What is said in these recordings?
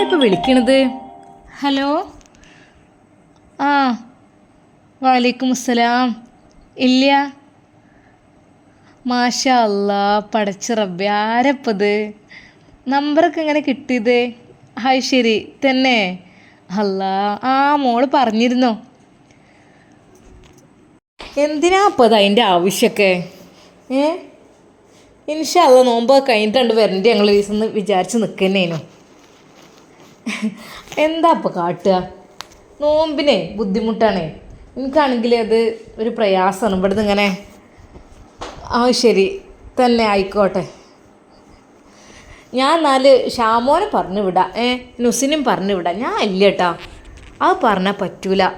ആരിപ്പോൾ വിളിക്കണത്? ഹലോ? ആ വാലേക്കും അസ്സലാം ഇല്ല മാഷാ അല്ല പടച്ച റബ്ബെ ആരപ്പത് നമ്പറൊക്കെ എങ്ങനെ കിട്ടിയത്? ഹായ് ശരി തന്നെ. അല്ല ആ മോൾ പറഞ്ഞിരുന്നോ? എന്തിനാ അപ്പോൾ അത് അതിന്റെ ആവശ്യമൊക്കെ? ഏ? ഇൻഷല്ല നോമ്പ് കഴിഞ്ഞിട്ടുണ്ട് വരണ്ടി ഞങ്ങൾ ഒരു ദിവസം വിചാരിച്ച് നിൽക്കുന്നേനു എന്താ ഇപ്പോൾ കാട്ടുക? നോമ്പിനെ ബുദ്ധിമുട്ടാണേ. എനിക്കാണെങ്കിൽ അത് ഒരു പ്രയാസമാണ് ഇവിടുന്ന് ഇങ്ങനെ ആ ശരി തന്നെ ആയിക്കോട്ടെ. ഞാൻ എന്നാൽ ഷാമോനെ പറഞ്ഞു വിടാം. ഏ നുസിനും പറഞ്ഞു വിടാം. ഞാൻ ഇല്ല കേട്ടാ അത് പറഞ്ഞാൽ പറ്റൂല.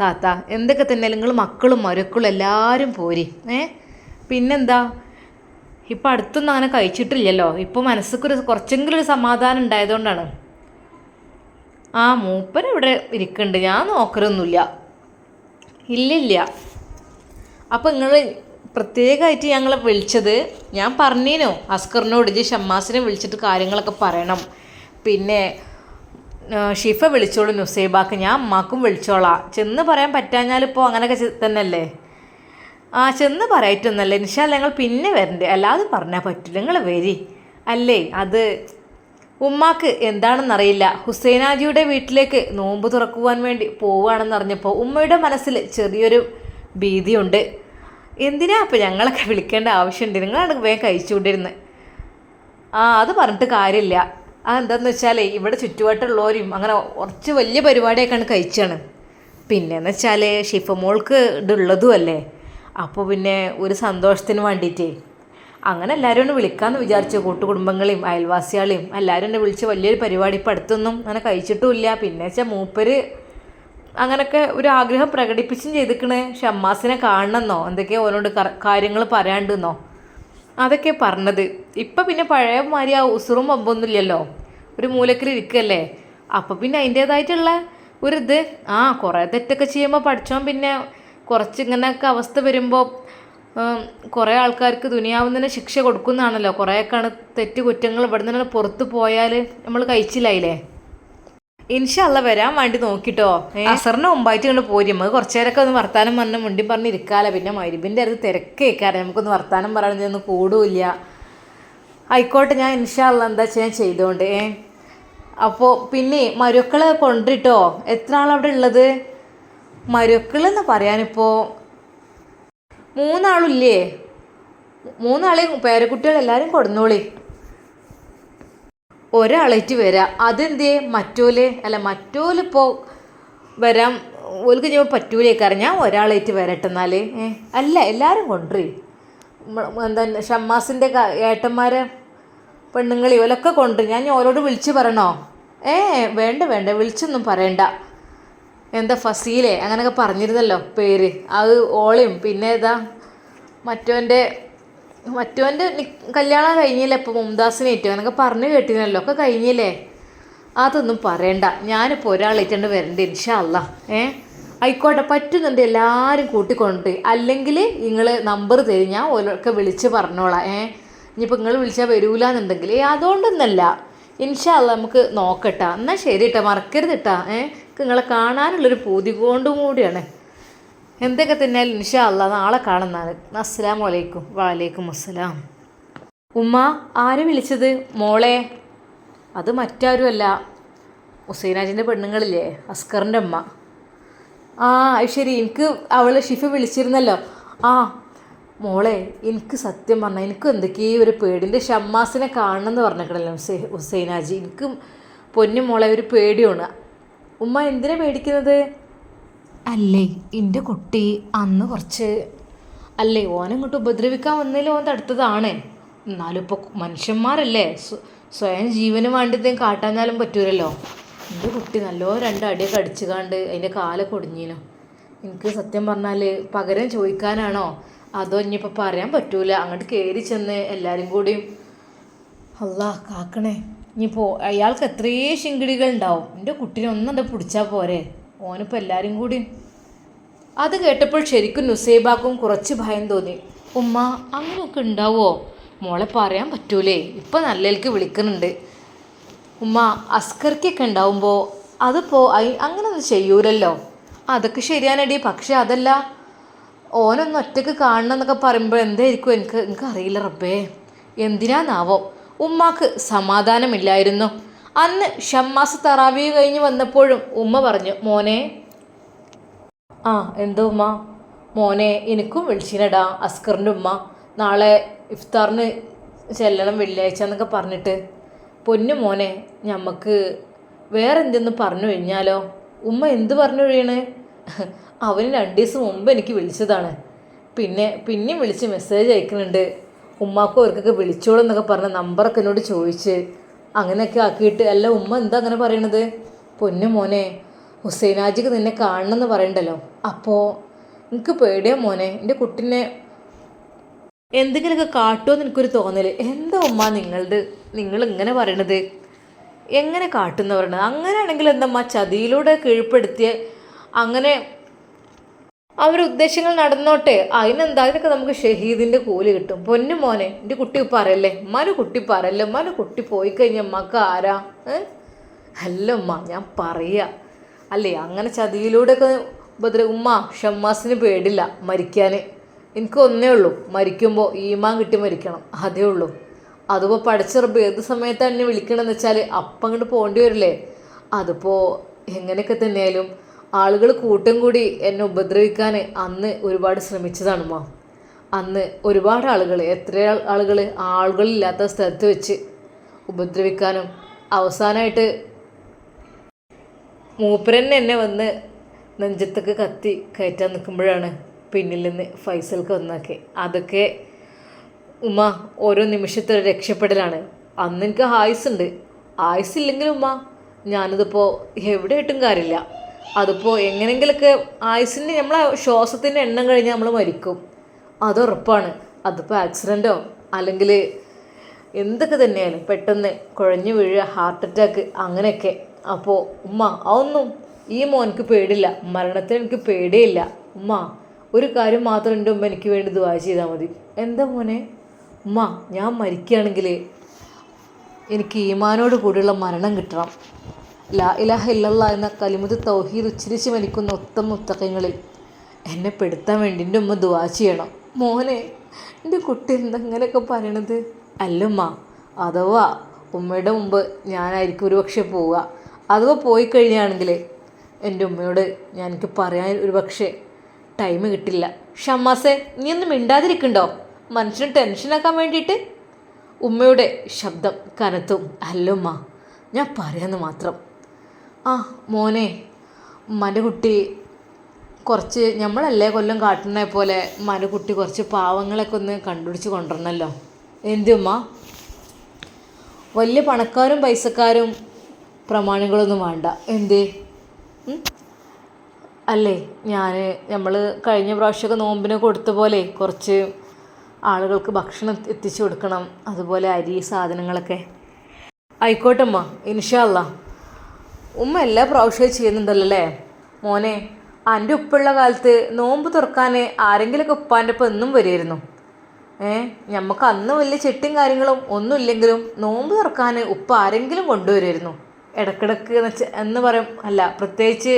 താത്ത എന്തൊക്കെ തന്നെ നിങ്ങൾ മക്കളും മരക്കളും എല്ലാവരും പോരി. ഏ പിന്നെന്താ? ഇപ്പം അടുത്തൊന്നും അങ്ങനെ കഴിച്ചിട്ടില്ലല്ലോ. ഇപ്പോൾ മനസ്സൊക്കെ കുറച്ചെങ്കിലും ഒരു സമാധാനം ഉണ്ടായതുകൊണ്ടാണ്. ആ മൂപ്പൻ ഇവിടെ ഇരിക്കുന്നുണ്ട് ഞാൻ നോക്കലൊന്നുമില്ല. ഇല്ലില്ല. അപ്പോൾ നിങ്ങൾ പ്രത്യേകമായിട്ട് ഞങ്ങളെ വിളിച്ചത് ഞാൻ പറഞ്ഞേനു അസ്കറിനോട് ഇജ് ഷമ്മാസിനെ വിളിച്ചിട്ട് കാര്യങ്ങളൊക്കെ പറയണം. പിന്നെ ഷിഫ വിളിച്ചോളൂ നുസൈബാക്ക്. ഞാൻ അമ്മാക്കും വിളിച്ചോളാം. ചെന്ന് പറയാൻ പറ്റാഞ്ഞാലിപ്പോൾ അങ്ങനെയൊക്കെ തന്നെയല്ലേ? ആ ചെന്ന് പറയായിട്ടൊന്നല്ലേ ഇൻഷാല്ല ഞങ്ങൾ പിന്നെ വരണ്ടേ. അല്ലാതെ പറഞ്ഞാൽ പറ്റില്ല നിങ്ങൾ വരി. അല്ലേ? അത് ഉമ്മാക്ക് എന്താണെന്നറിയില്ല. ഹുസൈനാജിയുടെ വീട്ടിലേക്ക് നോമ്പ് തുറക്കുവാൻ വേണ്ടി പോവുകയാണെന്ന് അറിഞ്ഞപ്പോൾ ഉമ്മയുടെ മനസ്സിൽ ചെറിയൊരു ഭീതിയുണ്ട്. എന്തിനാ അപ്പോൾ ഞങ്ങളൊക്കെ വിളിക്കേണ്ട ആവശ്യമുണ്ട്? നിങ്ങളാണ് വേഗം കഴിച്ചുകൊണ്ടിരുന്നത് ആ അത് പറഞ്ഞിട്ട് കാര്യമില്ല. ആ എന്താന്ന് വെച്ചാലേ ഇവിടെ ചുറ്റുവട്ടമുള്ളവരും അങ്ങനെ കുറച്ച് വലിയ പരിപാടിയൊക്കെയാണ് കഴിച്ചാണ്. പിന്നെയെന്ന് വെച്ചാൽ ഷിഫമോൾക്ക് ഇതുള്ളതും അല്ലേ? അപ്പോൾ പിന്നെ ഒരു സന്തോഷത്തിന് വേണ്ടിയിട്ടേ. അങ്ങനെ എല്ലാവരും ഒന്ന് വിളിക്കാമെന്ന് വിചാരിച്ചു. കൂട്ടുകുടുംബങ്ങളെയും അയൽവാസികളെയും എല്ലാവരും എന്നെ വിളിച്ച് വലിയൊരു പരിപാടി ഇപ്പം അടുത്തൊന്നും അങ്ങനെ കഴിച്ചിട്ടുമില്ല. പിന്നെ വെച്ചാൽ മൂപ്പര് അങ്ങനൊക്കെ ഒരു ആഗ്രഹം പ്രകടിപ്പിച്ചും ചെയ്തിക്കണ്. ഷമ്മാസിനെ കാണണമെന്നോ എന്തൊക്കെയോ ഓരോട് കാര്യങ്ങൾ പറയാണ്ടെന്നോ? അതൊക്കെ പറഞ്ഞത്. ഇപ്പം പിന്നെ പഴയ മാതിരി ആ ഉസുറും പമ്പൊന്നുമില്ലല്ലോ ഒരു മൂലക്കിൽ ഇരിക്കല്ലേ? അപ്പം പിന്നെ അതിന്റേതായിട്ടുള്ള ഒരു ഇത്. ആ കുറേ തെറ്റൊക്കെ ചെയ്യുമ്പോൾ പഠിച്ചോൻ പിന്നെ കുറച്ച് ഇങ്ങനെയൊക്കെ അവസ്ഥ വരുമ്പോൾ കുറേ ആൾക്കാർക്ക് ദുനിയാവുന്നതിന് ശിക്ഷ കൊടുക്കുന്നതാണല്ലോ. കുറേയൊക്കെയാണ് തെറ്റ് കുറ്റങ്ങൾ ഇവിടെ നിന്ന് പുറത്ത് പോയാൽ നമ്മൾ കഴിച്ചില്ലായില്ലേ? ഇൻഷല്ല വരാൻ വേണ്ടി നോക്കിട്ടോ. അസറിന് മുമ്പായിട്ട് ഇങ്ങോട്ട് പോരും. നമുക്ക് കുറച്ച് നേരമൊക്കെ ഒന്ന് വർത്താനം പറഞ്ഞ് മുണ്ടി പറഞ്ഞ് ഇരിക്കാമല്ലോ പിന്നെ മരുബിന്റെ അടുത്ത് തിരക്കേക്കാരം. നമുക്കൊന്ന് വർത്താനം പറയാനൊന്നും കൂടുമില്ല ആയിക്കോട്ടെ ഞാൻ ഇൻഷല്ല എന്താ ഞാൻ ചെയ്തോണ്ട്. ഏ? അപ്പോൾ പിന്നെ മരുക്കളെ കൊണ്ടിട്ടോ. എത്ര ആളവിടെ ഉള്ളത്? മരുക്കളെന്ന് പറയാനിപ്പോൾ മൂന്നാളില്ലേ? മൂന്നാളെയും പേരക്കുട്ടികൾ എല്ലാവരും കൊടുന്നോളി. ഒരാളേറ്റ് വരാം. അതെന്തേ? മറ്റോൽ? അല്ല മറ്റോലിപ്പോൾ വരാം. ഓൽക്ക് ഞാൻ പറ്റൂലേക്കാറ് ഞാൻ ഒരാളേറ്റ് വരട്ടെ എന്നാൽ അല്ല എല്ലാവരും കൊണ്ടുപോയി എന്താ ഷമ്മാസിന്റെ ഏട്ടന്മാരെ പെണ്ണുങ്ങളി ഓലൊക്കെ കൊണ്ടുപോയി ഞാൻ ഓരോട് വിളിച്ച് പറയണോ? ഏ വേണ്ട വേണ്ട. വിളിച്ചൊന്നും പറയണ്ട. എന്താ ഫസീലെ? അങ്ങനെയൊക്കെ പറഞ്ഞിരുന്നല്ലോ പേര്. അത് ഓളയും പിന്നെ ഇതാ മറ്റോന്റെ മറ്റോന്റെ കല്യാണം കഴിഞ്ഞില്ല ഇപ്പോൾ മുംതാസിനേറ്റോ എന്നൊക്കെ പറഞ്ഞു കേട്ടിരുന്നല്ലോ. ഒക്കെ കഴിഞ്ഞില്ലേ? അതൊന്നും പറയണ്ട. ഞാനിപ്പോൾ ഒരാളേറ്റണ്ട് വരണ്ട ഇൻഷല്ല ഏ? ആയിക്കോട്ടെ പറ്റുന്നുണ്ട് എല്ലാവരും കൂട്ടിക്കൊണ്ട്. അല്ലെങ്കിൽ നിങ്ങൾ നമ്പർ തരും. ഞാൻ ഓരോക്കെ വിളിച്ച് പറഞ്ഞോളാം. ഏ? ഇനിയിപ്പോൾ നിങ്ങൾ വിളിച്ചാൽ വരൂല എന്നുണ്ടെങ്കിൽ അതുകൊണ്ടൊന്നല്ല. ഇൻഷാ അല്ല നമുക്ക് നോക്കട്ടാ. എന്നാൽ ശരി കേട്ടോ മറക്കരുത് കേട്ടാ ഏ? നിങ്ങളെ കാണാനുള്ളൊരു പൂതി കൊണ്ടും കൂടിയാണ്. എന്തൊക്കെ തന്നെയാലും ഇൻഷാ അല്ല നാളെ കാണുന്നതാണ്. അസ്സലാം വലൈക്കും വാലേക്കും അസ്സലാം. ഉമ്മ ആരെ വിളിച്ചത്? മോളെ? അത് മറ്റാരുമല്ല. ഹുസൈനാജിന്റെ പെണ്ണുങ്ങളില്ലേ? അസ്കറിന്റെ അമ്മ ആ ശരി. എനിക്ക് അവൾ ഷിഫ വിളിച്ചിരുന്നല്ലോ. ആ മോളെ എനിക്ക് സത്യം പറഞ്ഞാൽ എനിക്ക് എന്തൊക്കെയോ ഒരു പേടിന്റെ ഷമ്മാസിനെ കാണണമെന്ന് പറഞ്ഞിട്ടുണ്ടല്ലോ ഹുസൈ ഹുസൈനാജി. എനിക്ക് പൊന്നു മോളെ ഒരു പേടിയാണ് ഉമ്മ എന്തിനാ പേടിക്കുന്നത് അല്ലേ എന്റെ കുട്ടി അന്ന് കുറച്ച് അല്ലേ ഓനങ്ങോട്ട് ഉപദ്രവിക്കാൻ വന്നതിൽ ഓൻ തടുത്തതാണ്. എന്നാലും ഇപ്പോൾ മനുഷ്യന്മാരല്ലേ സ്വ- സ്വയം ജീവന് വേണ്ടിയതേം കാട്ടാഞ്ഞാലും പറ്റൂലല്ലോ. എന്റെ കുട്ടി നല്ലോ രണ്ടടിയൊക്കെ അടിച്ചു കാണ്ട് അതിന്റെ കാലൊക്കെ ഒടിഞ്ഞീനു. എനിക്ക് സത്യം പറഞ്ഞാൽ പകരം ചോദിക്കാനാണോ? അതോ ഇനിയിപ്പോൾ പറയാൻ പറ്റൂല? അങ്ങോട്ട് കയറി ചെന്ന് എല്ലാവരും കൂടിയും. അല്ലാ കാക്കണേ. ഇനിയിപ്പോൾ അയാൾക്ക് എത്രയേ ശിങ്കിടികൾ ഉണ്ടാവും. എന്റെ കുട്ടീനെ ഒന്നുണ്ട് പിടിച്ചാൽ പോരെ? ഓനിപ്പോൾ എല്ലാവരും കൂടി. അത് കേട്ടപ്പോൾ ശരിക്കും നുസൈബാക്കും കുറച്ച് ഭയം തോന്നി. ഉമ്മ അങ്ങനെയൊക്കെ ഉണ്ടാവുമോ മോളെ പറയാൻ പറ്റൂലേ. ഇപ്പം നല്ലതിലേക്ക് വിളിക്കുന്നുണ്ട്. ഉമ്മ അസ്കർക്കൊക്കെ ഉണ്ടാവുമ്പോൾ അതിപ്പോൾ അങ്ങനൊന്നും ചെയ്യൂലല്ലോ. അതൊക്കെ ശരിയാനടി പക്ഷെ അതല്ല ഓനൊന്ന് ഒറ്റയ്ക്ക് കാണണം എന്നൊക്കെ പറയുമ്പോൾ എന്തായിരിക്കും? എനിക്ക് എനിക്ക് അറിയില്ല റബ്ബേ. എന്തിനാന്നാവോ? ഉമ്മാക്ക് സമാധാനമില്ലായിരുന്നു. അന്ന് ഷമ്മാസ് തറാവി കഴിഞ്ഞ് വന്നപ്പോഴും ഉമ്മ പറഞ്ഞു മോനെ. ആ എന്തോ ഉമ്മ? മോനെ എനിക്കും വിളിച്ചിനടാ അസ്കറിന്റെ ഉമ്മ. നാളെ ഇഫ്താറിന് ചെല്ലണം വെള്ളിയാഴ്ച എന്നൊക്കെ പറഞ്ഞിട്ട്. പൊന്നു മോനെ ഞമ്മക്ക് വേറെ എന്തെന്ന് പറഞ്ഞു കഴിഞ്ഞാലോ? ഉമ്മ എന്ത് പറഞ്ഞു കഴിയണേ അവന് രണ്ട് ദിവസം മുമ്പ് എനിക്ക് വിളിച്ചതാണ്. പിന്നെ പിന്നെയും വിളിച്ച് മെസ്സേജ് അയക്കുന്നുണ്ട്. ഉമ്മാക്കും അവർക്കൊക്കെ വിളിച്ചോളൂ എന്നൊക്കെ പറഞ്ഞ് നമ്പറൊക്കെ എന്നോട് ചോദിച്ച് അങ്ങനെയൊക്കെ ആക്കിയിട്ട് അല്ല ഉമ്മ എന്താ അങ്ങനെ പറയണത്? പൊന്നു മോനെ ഹുസൈനാജിക്ക് നിന്നെ കാണണം എന്ന് പറയണ്ടല്ലോ. അപ്പോൾ എനിക്ക് പേടിയാ മോനെ എന്റെ കുട്ടിനെ എന്തെങ്കിലുമൊക്കെ കാട്ടുമെന്ന് എനിക്കൊരു തോന്നൽ എന്താ ഉമ്മ നിങ്ങളുടെ നിങ്ങൾ ഇങ്ങനെ പറയണത്? എങ്ങനെ കാട്ടുന്ന പറയണത് അങ്ങനെയാണെങ്കിൽ എന്തമ്മ ചതിയിലൂടെ കീഴ്പ്പെടുത്തിയ അങ്ങനെ അവരുടെ ഉദ്ദേശങ്ങൾ നടന്നോട്ടെ. അതിനെന്താ? നമുക്ക് ഷഹീദിന്റെ കൂലി കിട്ടും. പൊന്നു മോനെ എന്റെ കുട്ടി പറയല്ലേ? ഉമ്മാന്റെ കുട്ടി പറയല്ലേ? ഉമ്മാന്റെ കുട്ടി പോയി കഴിഞ്ഞാൽ മക്ക ആരാ? അല്ല ഉമ്മ ഞാൻ പറയാ. അല്ലേ അങ്ങനെ ചതിയിലൂടെയൊക്കെ ഉപദ്ര ഉമ്മ ഷമ്മാസിന് പേടില്ല മരിക്കാൻ എനിക്ക് ഒന്നേ ഉള്ളൂ മരിക്കുമ്പോൾ ഈമാൻ കിട്ടി മരിക്കണം. അതേ ഉള്ളൂ. അതിപ്പോൾ പഠിച്ചറബ് ഏത് സമയത്താണ് എന്നെ വിളിക്കണമെന്ന് വെച്ചാൽ അപ്പം അങ്ങോട്ട് പോകേണ്ടി വരില്ലേ? അതിപ്പോൾ എങ്ങനെയൊക്കെ തന്നെയായാലും ആളുകൾ കൂട്ടം കൂടി എന്നെ ഉപദ്രവിക്കാൻ അന്ന് ഒരുപാട് ശ്രമിച്ചതാണ് മാ അന്ന് ഒരുപാട് ആളുകൾ എത്ര ആളുകൾ ആളുകളില്ലാത്ത സ്ഥലത്ത് വെച്ച് ഉപദ്രവിക്കാനും അവസാനമായിട്ട് മൂപ്പരൻ എന്നെ വന്ന് നെഞ്ചത്തൊക്കെ കത്തി കയറ്റാൻ നിൽക്കുമ്പോഴാണ് പിന്നിൽ നിന്ന് ഫൈസൽക്ക് വന്നാക്കി അതൊക്കെ ഉമ്മ ഓരോ നിമിഷത്തെ രക്ഷപ്പെടലാണ്. അന്ന് എനിക്ക് ആയുസ് ഉണ്ട് ആയുസ് ഇല്ലെങ്കിലും ഉമ്മ ഞാനിതിപ്പോൾ എവിടെ ഇട്ടും കാര്യമില്ല. അതിപ്പോൾ എങ്ങനെങ്കിലൊക്കെ ആയുസിന് നമ്മളെ ശ്വാസത്തിന്റെ എണ്ണം കഴിഞ്ഞാൽ നമ്മൾ മരിക്കും. അത് ഉറപ്പാണ് അതിപ്പോൾ ആക്സിഡന്റോ അല്ലെങ്കിൽ എന്തൊക്കെ തന്നെയാലും പെട്ടെന്ന് കുഴഞ്ഞു വീഴുക ഹാർട്ട് അറ്റാക്ക് അങ്ങനെയൊക്കെ. അപ്പോൾ ഉമ്മ അതൊന്നും ഈ മോനിക്ക് പേടില്ല. മരണത്തിന് എനിക്ക് പേടിയില്ല. ഉമ്മ ഒരു കാര്യം മാത്രം എന്റെ ഉമ്മ എനിക്ക് വേണ്ടി ദുവാ ചെയ്താൽ മതി. എന്താ മോനെ? ഉമ്മ ഞാൻ മരിക്കുകയാണെങ്കിൽ എനിക്ക് ഈമാനോട് കൂടിയുള്ള മരണം കിട്ടണം. ലാ ഇലാഹ ഇല്ലല്ല എന്ന കലിമുത് തൗഹീദ് ഉച്ചരിച്ച് മരിക്കുന്ന ഒത്തം മുത്തക്കങ്ങളിൽ എന്നെ പെടുത്താൻ വേണ്ടി എന്റെ ഉമ്മ ദുവാ ചെയ്യണം. മോനെ എന്റെ കുട്ടി എന്താ ഇങ്ങനെയൊക്കെ പറയണത്? അല്ലമ്മ അഥവാ ഉമ്മയുടെ മുമ്പ് ഞാനായിരിക്കും ഒരു പക്ഷേ പോവുക. അഥവാ പോയി കഴിഞ്ഞാണെങ്കിൽ എന്റെ ഉമ്മയോട് ഞാൻ എനിക്ക് പറയാൻ ഒരു പക്ഷേ ടൈം കിട്ടില്ല. ഷമ്മാസെ നീ ഒന്നും മിണ്ടാതിരിക്കണ്ടോ? മനുഷ്യന് ടെൻഷനാക്കാൻ വേണ്ടിയിട്ട് ഉമ്മയുടെ ശബ്ദം കനത്തും. അല്ലുമ്മ ഞാൻ പറയാമെന്ന് മാത്രം. ആ മോനെ ഉമ്മാന്റെ കുട്ടി കുറച്ച് നമ്മളല്ലേ കൊല്ലം കാട്ടുന്ന പോലെ ഉമ്മാന്റെ കുട്ടി കുറച്ച് പാവങ്ങളൊക്കെ ഒന്ന് കണ്ടുപിടിച്ച് കൊണ്ടുവരണമല്ലോ എന്തുമ്മ വലിയ പണക്കാരും പൈസക്കാരും പ്രമാണികളൊന്നും വേണ്ട. എന്തേ? അല്ലേ ഞാൻ നമ്മൾ കഴിഞ്ഞ പ്രാവശ്യമൊക്കെ നോമ്പിനെ കൊടുത്ത പോലെ കുറച്ച് ആളുകൾക്ക് ഭക്ഷണം എത്തിച്ചു കൊടുക്കണം. അതുപോലെ അരി സാധനങ്ങളൊക്കെ. ആയിക്കോട്ടെ അമ്മ ഇൻഷാല്ല ഉമ്മ എല്ലാ പ്രാവശ്യവും ചെയ്യുന്നുണ്ടല്ലോ അല്ലേ? മോനെ എന്റെ ഉപ്പുള്ള കാലത്ത് നോമ്പ് തുറക്കാൻ ആരെങ്കിലുമൊക്കെ ഉപ്പാന്റെ ഒപ്പം എന്നും വരുമായിരുന്നു ഏ നമുക്ക് അന്ന് വലിയ ചെട്ടിയും കാര്യങ്ങളും ഒന്നും ഇല്ലെങ്കിലും നോമ്പ് തുറക്കാൻ ഉപ്പ ആരെങ്കിലും കൊണ്ടുവരുമായിരുന്നു. ഇടക്കിടക്ക് എന്ന് വെച്ചാൽ എന്ന് പറയും. അല്ല പ്രത്യേകിച്ച്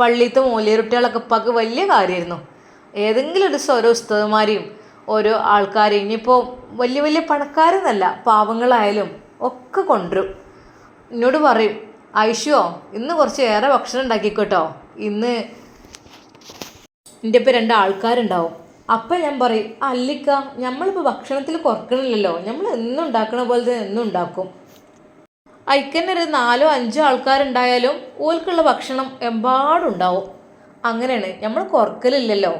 പള്ളിയിലത്തെ മൂലിയറുട്ടികളൊക്കെ ഉപ്പാക്ക് വലിയ കാര്യമായിരുന്നു. ഏതെങ്കിലും ഒരു ഓരോ ഉസ്തകന്മാരെയും ഓരോ ആൾക്കാരെയും ഇനിയിപ്പോൾ വലിയ വലിയ പണക്കാരെന്നല്ല പാവങ്ങളായാലും ഒക്കെ കൊണ്ടുവരും. എന്നോട് പറയും ഐഷോ ഇന്ന് കുറച്ച് ഏറെ ഭക്ഷണം ഉണ്ടാക്കിക്കോട്ടോ. ഇന്ന് എന്റെ ഇപ്പം രണ്ട് ആൾക്കാരുണ്ടാവും. അപ്പം ഞാൻ പറയും അല്ലിക്ക നമ്മളിപ്പോൾ ഭക്ഷണത്തിൽ കുറക്കണില്ലല്ലോ. നമ്മൾ എന്നും ഉണ്ടാക്കണ പോലെ തന്നെ എന്നും ഉണ്ടാക്കും. അയക്കന്നെ ഒരു നാലോ അഞ്ചോ ആൾക്കാരുണ്ടായാലും ഓൽക്കുള്ള ഭക്ഷണം എമ്പാടുണ്ടാവും അങ്ങനെയാണ്. നമ്മൾ കുറക്കലില്ലല്ലോ.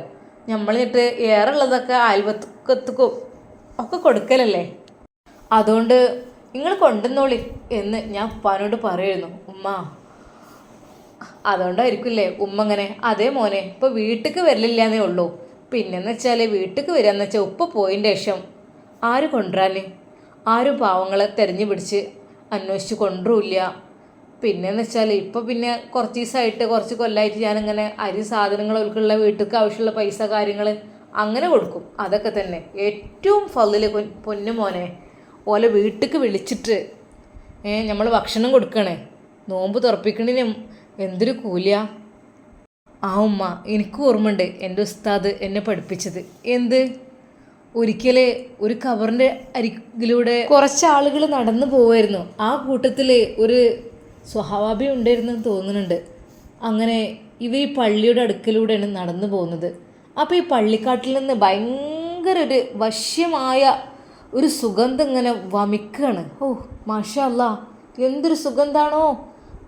നമ്മളിട്ട് ഏറെ ഉള്ളതൊക്കെ അയൽവക്കത്തുക്കും ഒക്കെ കൊടുക്കലല്ലേ? അതുകൊണ്ട് നിങ്ങൾ കൊണ്ടുവന്നോളി എന്ന് ഞാൻ ഉപ്പാനോട് പറയുന്നു ഉമ്മ അതുകൊണ്ടായിരിക്കില്ലേ ഉമ്മ അങ്ങനെ അതേ മോനെ ഇപ്പോൾ വീട്ടിലേക്ക് വരലില്ലാന്നേ ഉള്ളൂ. പിന്നെന്ന് വെച്ചാൽ വീട്ടിലേക്ക് വരികയെന്ന് വെച്ചാൽ ഉപ്പ പോയതിന്റെ ശേഷം ആര് കൊണ്ടുവരാൻ ആരും പാവങ്ങളെ തെരഞ്ഞു പിടിച്ച് അന്വേഷിച്ച് കൊണ്ടുവരില്ല. പിന്നെന്ന് വെച്ചാൽ ഇപ്പോൾ പിന്നെ കുറച്ച് ദിവസമായിട്ട് കുറച്ച് കൊല്ലമായിട്ട് ഞാനിങ്ങനെ അരി സാധനങ്ങൾ ഉൾക്കുള്ള വീട്ടിലേക്ക് ആവശ്യമുള്ള പൈസ കാര്യങ്ങൾ അങ്ങനെ കൊടുക്കും. അതൊക്കെ തന്നെ. ഏറ്റവും ഫലിൽ പൊന്നു മോനെ. ഓലെ വീട്ടിലേക്ക് വിളിച്ചിട്ട് നമ്മൾ ഭക്ഷണം കൊടുക്കണേ. നോമ്പ് തുറപ്പിക്കണതിന് എന്തൊരു കൂലിയാ? ആ ഉമ്മ എനിക്ക് ഓർമ്മയുണ്ട് എന്റെ ഉസ്താദ് എന്നെ പഠിപ്പിച്ചത്. എന്ത്? ഒരിക്കൽ ഒരു കവറിന്റെ അരികിലൂടെ കുറച്ച് ആളുകൾ നടന്നു പോവായിരുന്നു. ആ കൂട്ടത്തിൽ ഒരു സ്വഹാബി ഉണ്ടായിരുന്നു തോന്നുന്നുണ്ട്. അങ്ങനെ ഇവർ ഈ പള്ളിയുടെ അടുക്കലൂടെയാണ് നടന്നു പോകുന്നത്. അപ്പോൾ ഈ പള്ളിക്കാട്ടിൽ നിന്ന് ഭയങ്കര ഒരു വശ്യമായ ഒരു സുഗന്ധം ഇങ്ങനെ വമിക്കുകയാണ് ഓ മാഷല്ല എന്തൊരു സുഗന്ധാണോ.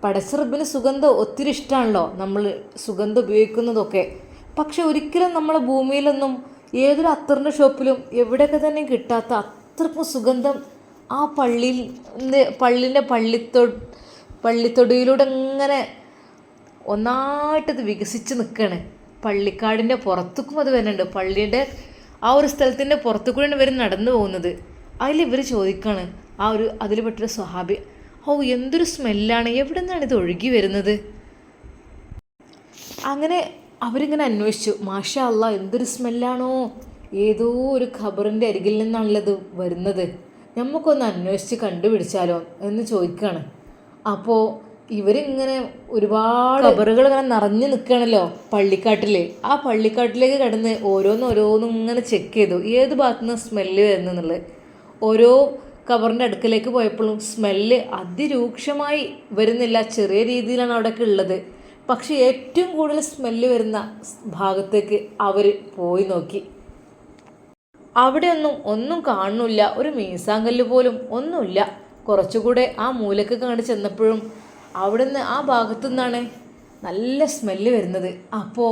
പടസറബിന് സുഗന്ധം ഒത്തിരി ഇഷ്ടമാണല്ലോ നമ്മൾ സുഗന്ധം ഉപയോഗിക്കുന്നതൊക്കെ. പക്ഷെ ഒരിക്കലും നമ്മളെ ഭൂമിയിലൊന്നും ഏതൊരു അത്തറിന്റെ ഷോപ്പിലും എവിടെയൊക്കെ തന്നെ കിട്ടാത്ത അത്രക്കും സുഗന്ധം ആ പള്ളിയിൽ പള്ളിന്റെ പള്ളിത്തൊ പള്ളിത്തൊടിയിലൂടെ ഇങ്ങനെ ഒന്നായിട്ടത് വികസിച്ച് നിൽക്കുകയാണ് പള്ളിക്കാടിന്റെ പുറത്തേക്കും അത് വരുന്നുണ്ട്. പള്ളിയുടെ ആ ഒരു സ്ഥലത്തിന്റെ പുറത്തു കൂടെയാണ് ഇവർ നടന്നു പോകുന്നത്. അതിലിവർ ചോദിക്കുകയാണ് ആ ഒരു അതിൽ പെട്ടൊരു സ്വഹാബി ഓ എന്തൊരു സ്മെല്ലാണ് എവിടെ നിന്നാണ് ഇത് ഒഴുകി വരുന്നത്? അങ്ങനെ അവരിങ്ങനെ അന്വേഷിച്ചു. മാഷ അല്ല എന്തൊരു സ്മെല്ലാണോ ഏതോ ഒരു ഖബറിന്റെ അരികിൽ നിന്നാണല്ലത് വരുന്നത്? നമുക്കൊന്ന് അന്വേഷിച്ച് കണ്ടുപിടിച്ചാലോ എന്ന് ചോദിക്കുകയാണ് അപ്പോൾ ഇവരിങ്ങനെ ഒരുപാട് കബറുകൾ ഇങ്ങനെ നിറഞ്ഞു നിൽക്കുകയാണല്ലോ പള്ളിക്കാട്ടിൽ ആ പള്ളിക്കാട്ടിലേക്ക് കടന്ന് ഓരോന്ന് ഓരോന്നും ഇങ്ങനെ ചെക്ക് ചെയ്തു. ഏത് ഭാഗത്തു നിന്ന് സ്മെല്ല് വരുന്നെന്നുള്ളത് ഓരോ കവറിന്റെ അടുക്കലേക്ക് പോയപ്പോഴും സ്മെല്ല് അതിരൂക്ഷമായി വരുന്നില്ല. ചെറിയ രീതിയിലാണ് അവിടെയൊക്കെ ഉള്ളത്. പക്ഷെ ഏറ്റവും കൂടുതൽ സ്മെല്ല് വരുന്ന ഭാഗത്തേക്ക് അവർ പോയി നോക്കി. അവിടെയൊന്നും ഒന്നും കാണുന്നില്ല. ഒരു മീസാങ്കല്ല് പോലും ഒന്നുമില്ല. കുറച്ചുകൂടെ ആ മൂലക്ക് കണ്ട് ചെന്നപ്പോഴും അവിടുന്ന് ആ ഭാഗത്തു നിന്നാണ് നല്ല സ്മെല്ല് വരുന്നത്. അപ്പോൾ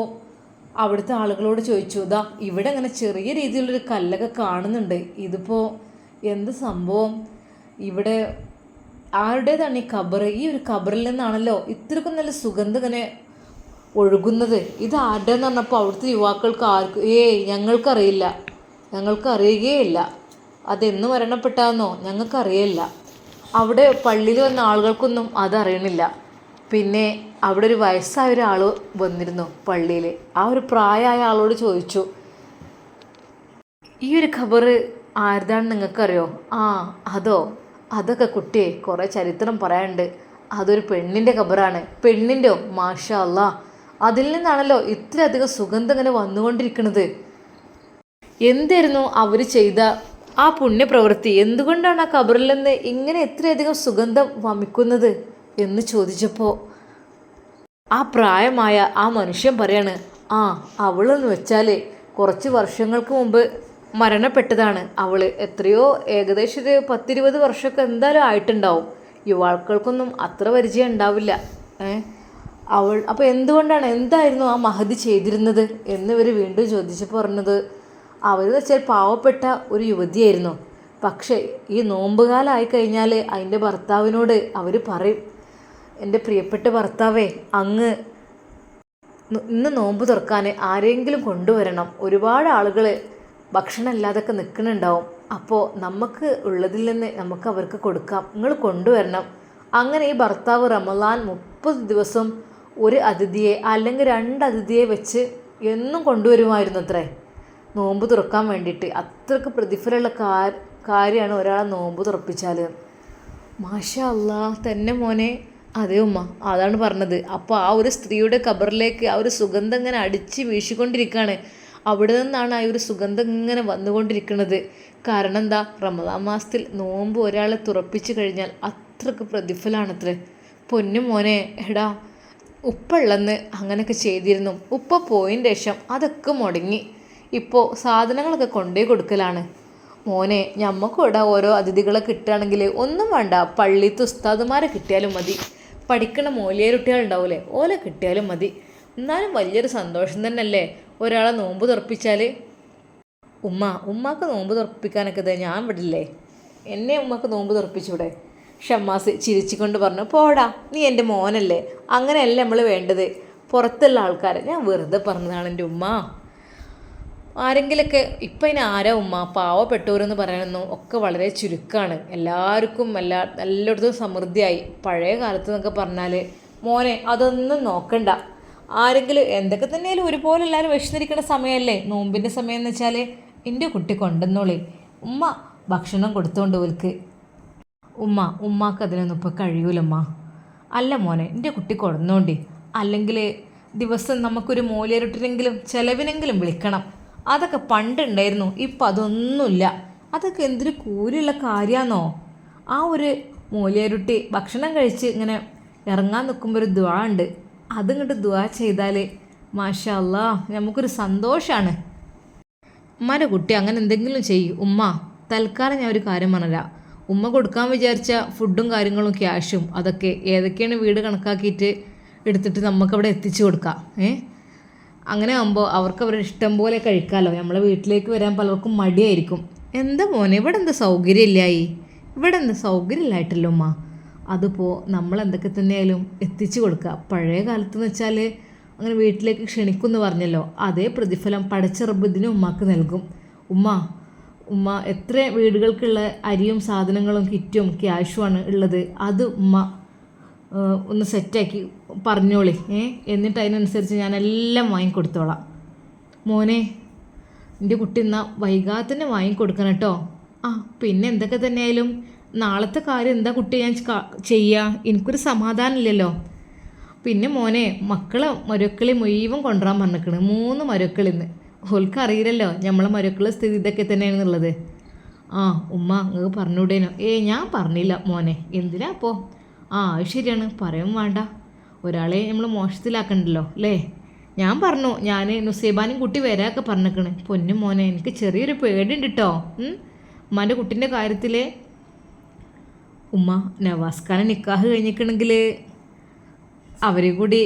അവിടുത്തെ ആളുകളോട് ചോദിച്ചു ഇതാ ഇവിടെ അങ്ങനെ ചെറിയ രീതിയിലുള്ളൊരു കല്ലൊക്കെ കാണുന്നുണ്ട്. ഇതിപ്പോൾ എന്ത് സംഭവം? ഇവിടെ ആരുടേതാണ് ഈ ഖബർ? ഈ ഒരു ഖബറിൽ നിന്നാണല്ലോ ഇത്രക്കും നല്ല സുഗന്ധം ഇങ്ങനെ ഒഴുകുന്നത്. ഇത് ആരുടെന്ന് പറഞ്ഞപ്പോൾ അവിടുത്തെ യുവാക്കൾക്ക് ആർക്കും ഏയ് ഞങ്ങൾക്കറിയില്ല. ഞങ്ങൾക്ക് അറിയുകയില്ല അതെന്ന് മരണപ്പെട്ടാന്നോ? ഞങ്ങൾക്കറിയില്ല അവിടെ പള്ളിയിൽ വന്ന ആളുകൾക്കൊന്നും അതറിയണില്ല. പിന്നെ അവിടെ ഒരു വയസ്സായ ഒരാൾ വന്നിരുന്നു പള്ളിയിൽ ആ ഒരു പ്രായമായ ആളോട് ചോദിച്ചു ഈ ഒരു ഖബർ ആരുതാണെന്ന് നിങ്ങൾക്കറിയോ? ആ അതോ അതൊക്കെ കുട്ടിയെ കുറേ ചരിത്രം പറയാനുണ്ട്. അതൊരു പെണ്ണിന്റെ ഖബറാണ്. പെണ്ണിന്റെയോ മാഷാ അല്ലാ അതിൽ നിന്നാണല്ലോ ഇത്രയധികം സുഗന്ധം ഇങ്ങനെ വന്നുകൊണ്ടിരിക്കുന്നത് എന്തായിരുന്നു അവർ ചെയ്ത ആ പുണ്യപ്രവൃത്തി എന്തുകൊണ്ടാണ് ആ കബറിൽ നിന്ന് ഇങ്ങനെ എത്രയധികം സുഗന്ധം വമിക്കുന്നത് എന്ന് ചോദിച്ചപ്പോൾ ആ പ്രായമായ ആ മനുഷ്യൻ പറയാണ് ആ അവളെന്ന് വെച്ചാൽ കുറച്ച് വർഷങ്ങൾക്ക് മുമ്പ് മരണപ്പെട്ടതാണ്. അവൾ എത്രയോ ഏകദേശം ഒരു പത്തിരുപത് വർഷമൊക്കെ എന്തായാലും ആയിട്ടുണ്ടാവും. യുവാക്കൾക്കൊന്നും അത്ര പരിചയം ഉണ്ടാവില്ല. അവൾ അപ്പോൾ എന്തുകൊണ്ടാണ്? എന്തായിരുന്നു ആ മഹതി ചെയ്തിരുന്നത്? എന്നിവർ വീണ്ടും ചോദിച്ചപ്പോൾ പറഞ്ഞത് അവർ വെച്ചാൽ പാവപ്പെട്ട ഒരു യുവതിയായിരുന്നു. പക്ഷേ ഈ നോമ്പുകാലമായി കഴിഞ്ഞാൽ അതിന്റെ ഭർത്താവിനോട് അവർ പറയും എന്റെ പ്രിയപ്പെട്ട ഭർത്താവേ അങ്ങ് ഇന്ന് നോമ്പ് തുറക്കാൻ ആരെങ്കിലും കൊണ്ടുവരണം. ഒരുപാട് ആളുകൾ ഭക്ഷണം ഇല്ലാതൊക്കെ നിൽക്കുന്നുണ്ടാവും അപ്പോൾ നമുക്ക് ഉള്ളതിൽ നിന്ന് നമുക്ക് അവർക്ക് കൊടുക്കാം. നിങ്ങൾ കൊണ്ടുവരണം. അങ്ങനെ ഈ ഭർത്താവ് റമലാൻ മുപ്പത് ദിവസം ഒരു അതിഥിയെ അല്ലെങ്കിൽ രണ്ട് അതിഥിയെ വെച്ച് എന്നും കൊണ്ടുവരുമായിരുന്നു അത്രേ നോമ്പ് തുറക്കാൻ വേണ്ടിയിട്ട്. അത്രയ്ക്ക് പ്രതിഫലമുള്ള കാര്യമാണ് ഒരാളെ നോമ്പ് തുറപ്പിച്ചാൽ മാഷ അല്ലാ തന്നെ മോനെ. അതെ ഉമ്മ അതാണ് പറഞ്ഞത്. അപ്പോൾ ആ ഒരു സ്ത്രീയുടെ കബറിലേക്ക് ആ ഒരു സുഗന്ധം ഇങ്ങനെ അടിച്ച് വീശിക്കൊണ്ടിരിക്കുകയാണ് അവിടെ നിന്നാണ് ആ ഒരു സുഗന്ധം ഇങ്ങനെ വന്നുകൊണ്ടിരിക്കുന്നത് കാരണം എന്താ? റമദാൻ മാസത്തിൽ നോമ്പ് ഒരാളെ തുറപ്പിച്ചു കഴിഞ്ഞാൽ അത്രയ്ക്ക് പ്രതിഫലമാണത്രേ പൊന്നു മോനെ എടാ ഉപ്പുള്ളന്ന് അങ്ങനെയൊക്കെ ചെയ്തിരുന്നു. ഉപ്പ പോയതിന് ശേഷം അതൊക്കെ മുടങ്ങി. ഇപ്പോൾ സാധനങ്ങളൊക്കെ കൊണ്ടേ കൊടുക്കലാണ്. മോനെ ഞമ്മക്കും ഇവിടെ ഓരോ അതിഥികളെ കിട്ടുകയാണെങ്കിൽ ഒന്നും വേണ്ട. പള്ളിത്ത് ഉസ്താദുമാരെ കിട്ടിയാലും മതി. പഠിക്കണ മൂലിയേരുട്ടികളുണ്ടാവൂലേ ഓലെ കിട്ടിയാലും മതി. എന്നാലും വലിയൊരു സന്തോഷം തന്നെയല്ലേ ഒരാളെ നോമ്പ് തുറപ്പിച്ചാൽ ഉമ്മ ഉമ്മാക്ക് നോമ്പ് തുറപ്പിക്കാനൊക്കെ ഇതേ ഞാൻ വിടില്ലേ? എന്നെ ഉമ്മക്ക് നോമ്പ് തുറപ്പിച്ചൂടെ? ഷമ്മാസ് ചിരിച്ചുകൊണ്ട് പറഞ്ഞു പോടാ നീ എന്റെ മോനല്ലേ. അങ്ങനെയല്ല നമ്മൾ വേണ്ടത്? പുറത്തുള്ള ആൾക്കാരെ. ഞാൻ വെറുതെ പറഞ്ഞതാണ് എന്റെ ഉമ്മ. ആരെങ്കിലൊക്കെ ഇപ്പം ഇനി ആരാ ഉമ്മ പാവപ്പെട്ടവരെന്ന് പറയാനൊന്നും ഒക്കെ വളരെ ചുരുക്കമാണ് എല്ലാവർക്കും എല്ലാ എല്ലായിടത്തും സമൃദ്ധിയായി. പഴയ കാലത്ത് എന്നൊക്കെ പറഞ്ഞാൽ മോനെ അതൊന്നും നോക്കണ്ട. ആരെങ്കിലും എന്തൊക്കെ തന്നെയാലും ഒരുപോലെ എല്ലാവരും വിശന്നിരിക്കുന്ന സമയമല്ലേ നോമ്പിന്റെ സമയം എന്ന് വെച്ചാൽ എന്റെ കുട്ടി കൊണ്ടുവന്നോളി. ഉമ്മ ഭക്ഷണം കൊടുത്തോണ്ട് ഓൽക്ക്. ഉമ്മ ഉമ്മാക്ക് അതിനൊന്നും ഇപ്പോൾ കഴിയൂലമ്മ അല്ല മോനെ എന്റെ കുട്ടി കൊടുന്നോണ്ടി അല്ലെങ്കിൽ ദിവസം നമുക്കൊരു മൂലയിരുട്ടിനെങ്കിലും ചിലവിനെങ്കിലും വിളിക്കണം. അതൊക്കെ പണ്ടുണ്ടായിരുന്നു. ഇപ്പം അതൊന്നുമില്ല. അതൊക്കെ എന്തൊരു കൂലുള്ള കാര്യമാണോ ആ ഒരു മൂലയരുട്ടി ഭക്ഷണം കഴിച്ച് ഇങ്ങനെ ഇറങ്ങാൻ നിൽക്കുമ്പോൾ ഒരു ദ്വാ ഉണ്ട്. അതിങ്ങോട്ട് ദ്വാ ചെയ്താൽ മാഷല്ല നമുക്കൊരു സന്തോഷമാണ് ഉമ്മാന്റെ കുട്ടി അങ്ങനെ എന്തെങ്കിലും ചെയ്യും. ഉമ്മ തൽക്കാലം ഞാൻ ഒരു കാര്യം പറഞ്ഞുതരാം ഉമ്മ കൊടുക്കാൻ വിചാരിച്ച ഫുഡും കാര്യങ്ങളും ക്യാഷും അതൊക്കെ ഏതൊക്കെയാണ് വീട് കണക്കാക്കിയിട്ട് എടുത്തിട്ട് നമുക്കവിടെ എത്തിച്ചു കൊടുക്കാം. ഏ? അങ്ങനെ ആകുമ്പോൾ അവർക്ക് അവരുടെ ഇഷ്ടം പോലെ കഴിക്കാമല്ലോ നമ്മളെ വീട്ടിലേക്ക് വരാൻ പലർക്കും മടിയായിരിക്കും. എന്താ മോനെ ഇവിടെ എന്താ സൗകര്യമില്ലായി? ഇവിടെ എന്താ സൗകര്യമില്ലായിട്ടല്ലോ ഉമ്മ? അതിപ്പോൾ നമ്മൾ എന്തൊക്കെ തന്നെയായാലും എത്തിച്ചു കൊടുക്കുക. പഴയ കാലത്ത് എന്ന് വെച്ചാൽ അങ്ങനെ വീട്ടിലേക്ക് ക്ഷണിക്കുമെന്ന് പറഞ്ഞല്ലോ. അതേ പ്രതിഫലം പടച്ച റബ്ബ് ഇതിന് ഉമ്മാക്ക് നൽകും. ഉമ്മ ഉമ്മ എത്ര വീടുകൾക്കുള്ള അരിയും സാധനങ്ങളും കിറ്റും ക്യാഷുമാണ് ഉള്ളത്. അത് ഉമ്മ ഒന്ന് സെറ്റാക്കി പറഞ്ഞോളി ഏ? എന്നിട്ട് അതിനനുസരിച്ച് ഞാൻ എല്ലാം വാങ്ങിക്കൊടുത്തോളാം. മോനെ എന്റെ കുട്ടി എന്നാൽ വൈകാതെ തന്നെ വാങ്ങിക്കൊടുക്കണം കേട്ടോ. ആ പിന്നെ എന്തൊക്കെ തന്നെയായാലും നാളത്തെ കാര്യം എന്താ കുട്ടി ഞാൻ ചെയ്യുക എനിക്കൊരു സമാധാനമില്ലല്ലോ. പിന്നെ മോനെ മക്കളെ മരുക്കളി മുഴുവൻ കൊണ്ടുവരാൻ പറഞ്ഞിരിക്കണ്. മൂന്ന് മരുക്കളിന്ന് ഓൾക്ക് അറിയില്ലല്ലോ നമ്മളെ മരുക്കളെ സ്ഥിതി ഇതൊക്കെ തന്നെയാണെന്നുള്ളത് ആ ഉമ്മ നിങ്ങൾക്ക് പറഞ്ഞുവിടേനോ ഏ ഞാൻ പറഞ്ഞില്ല മോനെ. എന്തിനാ അപ്പോൾ ആ അത് ശരിയാണ്. പറയും വേണ്ട. ഒരാളെ നമ്മൾ മോശത്തിലാക്കണ്ടല്ലോ അല്ലേ? ഞാൻ പറഞ്ഞു ഞാൻ നുസൈബാനും കുട്ടി വരാമൊക്കെ പറഞ്ഞേക്കണ്. പൊന്നു മോനെ എനിക്ക് ചെറിയൊരു പേടിയുണ്ട് കേട്ടോ ഉമ്മാന്റെ കുട്ടീന്റെ കാര്യത്തിൽ ഉമ്മ നവാസ്ഖാനെ നിക്കാഹ് കഴിഞ്ഞിക്കണമെങ്കിൽ അവരെ കൂടി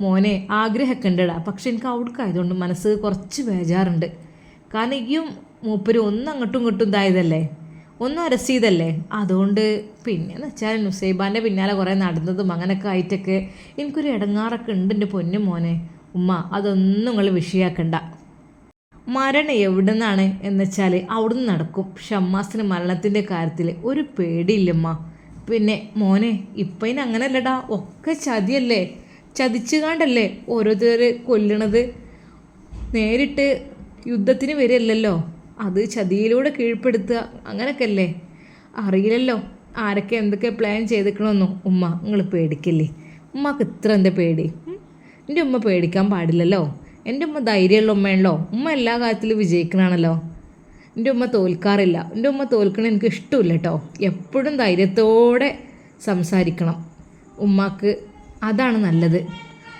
മോനെ ആഗ്രഹമൊക്കെ പക്ഷെ എനിക്ക് അവിടേക്ക് ആയതുകൊണ്ട് മനസ്സ് കുറച്ച് ബേജാറുണ്ട്. കാരണം ഈയും മൂപ്പര് ഒന്നും അങ്ങോട്ടും ഇങ്ങോട്ടും ഇതായതല്ലേ? ഒന്നും അരസീതല്ലേ അതുകൊണ്ട് പിന്നെയെന്ന് വെച്ചാൽ നുസൈബാന്റെ പിന്നാലെ കുറേ നടന്നതും അങ്ങനെയൊക്കെ ആയിട്ടൊക്കെ എനിക്കൊരു ഇടങ്ങാറൊക്കെ ഉണ്ട് എന്റെ പൊന്നു മോനെ. ഉമ്മ അതൊന്നും നിങ്ങൾ വിഷയാക്കണ്ട. മരണം എവിടെ നിന്നാണ് എന്ന് വെച്ചാൽ അവിടുന്ന് നടക്കും. ഷമ്മാസിന് മരണത്തിന്റെ കാര്യത്തിൽ ഒരു പേടിയില്ലമ്മ. പിന്നെ മോനെ ഇപ്പം ഇനി അങ്ങനെയല്ലടാ ഒക്കെ ചതിയല്ലേ? ചതിച്ചു കാണ്ടല്ലേ ഓരോരുത്തർ കൊല്ലണത്? നേരിട്ട് യുദ്ധത്തിന് വരില്ലല്ലോ അത് ചതിയിലൂടെ കീഴ്പ്പെടുത്തുക അങ്ങനൊക്കെ അല്ലേ അറിയില്ലല്ലോ. ആരൊക്കെ എന്തൊക്കെ പ്ലാൻ ചെയ്തിക്കണമെന്നോ ഉമ്മ നിങ്ങൾ പേടിക്കില്ലേ. ഉമ്മക്ക് ഇത്ര എന്താ പേടി? എന്റെ ഉമ്മ പേടിക്കാൻ പാടില്ലല്ലോ. എന്റെ ഉമ്മ ധൈര്യമുള്ള ഉമ്മയാണല്ലോ. ഉമ്മ എല്ലാ കാര്യത്തിലും വിജയിക്കണാണല്ലോ. എന്റെ ഉമ്മ തോൽക്കാറില്ല. എന്റെ ഉമ്മ തോൽക്കണ എനിക്ക് ഇഷ്ടമില്ല കേട്ടോ എപ്പോഴും ധൈര്യത്തോടെ സംസാരിക്കണം. ഉമ്മാക്ക് അതാണ് നല്ലത്.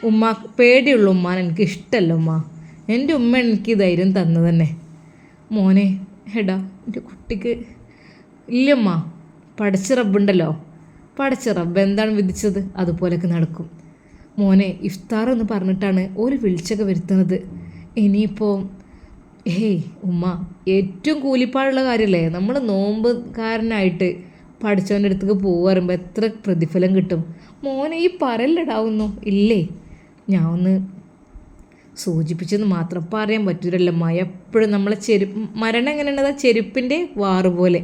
ഉമ്മ പേടിയുള്ള ഉമ്മാൻ എനിക്ക് ഇഷ്ടമല്ല ഉമ്മ. എന്റെ ഉമ്മ എനിക്ക് ധൈര്യം തന്നു തന്നെ. മോനെ എടാ എന്റെ കുട്ടിക്ക് ഇല്ലമ്മ പഠിച്ച റബ്ബുണ്ടല്ലോ. പഠിച്ച റബ്ബ് എന്താണ് വിധിച്ചത്? അതുപോലെയൊക്കെ നടക്കും. മോനെ ഇഫ്താർ എന്ന് പറഞ്ഞിട്ടാണ് ഒരു വിളിച്ചൊക്കെ വരുത്തുന്നത്. ഇനിയിപ്പോൾ ഏയ് ഉമ്മ ഏറ്റവും കൂലിപ്പാടുള്ള കാര്യമല്ലേ നമ്മൾ നോമ്പുകാരനായിട്ട് പഠിച്ചവന്റെ അടുത്തേക്ക് പോകുക പറയുമ്പോൾ എത്ര പ്രതിഫലം കിട്ടും. മോനെ ഈ പറലിടാവുന്നു ഇല്ലേ? ഞാൻ ഒന്ന് സൂചിപ്പിച്ചെന്ന് മാത്രം പറയാൻ പറ്റൂരല്ലമ്മ എപ്പോഴും നമ്മളെ ചെരുപ്പ് മരണം എങ്ങനെയുള്ളത് ചെരുപ്പിന്റെ വാറ് പോലെ.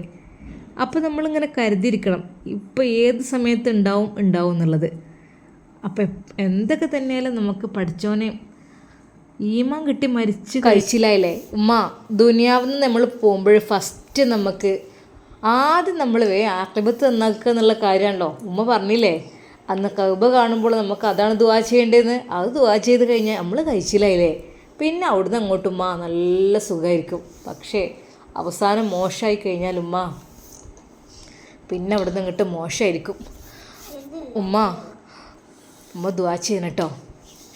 അപ്പോൾ നമ്മളിങ്ങനെ കരുതിയിരിക്കണം ഇപ്പോൾ ഏത് സമയത്ത് ഉണ്ടാവും ഉണ്ടാവും എന്നുള്ളത്. അപ്പോൾ എന്തൊക്കെ തന്നെയാലും നമുക്ക് പഠിച്ചോനെ ഈമാൻ കിട്ടി മരിച്ച് കഴിച്ചില്ലായില്ലേ ഉമ്മ ദുനിയാവിൽ നിന്ന് നമ്മൾ പോകുമ്പോൾ ഫസ്റ്റ് നമുക്ക് ആദ്യം നമ്മൾ വേ ആക്രമത്ത് നന്നാക്കുക എന്നുള്ള കാര്യമാണല്ലോ. ഉമ്മ പറഞ്ഞില്ലേ? അന്ന് കൗബ കാണുമ്പോൾ നമുക്ക് അതാണ് ദുവാ ചെയ്യേണ്ടതെന്ന്. അത് ദുവാ ചെയ്ത് കഴിഞ്ഞാൽ നമ്മൾ കഴിച്ചില്ലായില്ലേ പിന്നെ അവിടുന്ന് അങ്ങോട്ട് ഉമ്മ നല്ല സുഖമായിരിക്കും പക്ഷേ അവസാനം മോശമായി കഴിഞ്ഞാൽ ഉമ്മ പിന്നെ അവിടുന്ന് ഇങ്ങോട്ട് മോശമായിരിക്കും. ഉമ്മ ഉമ്മ ദുവാ ചെയ്യണം കേട്ടോ.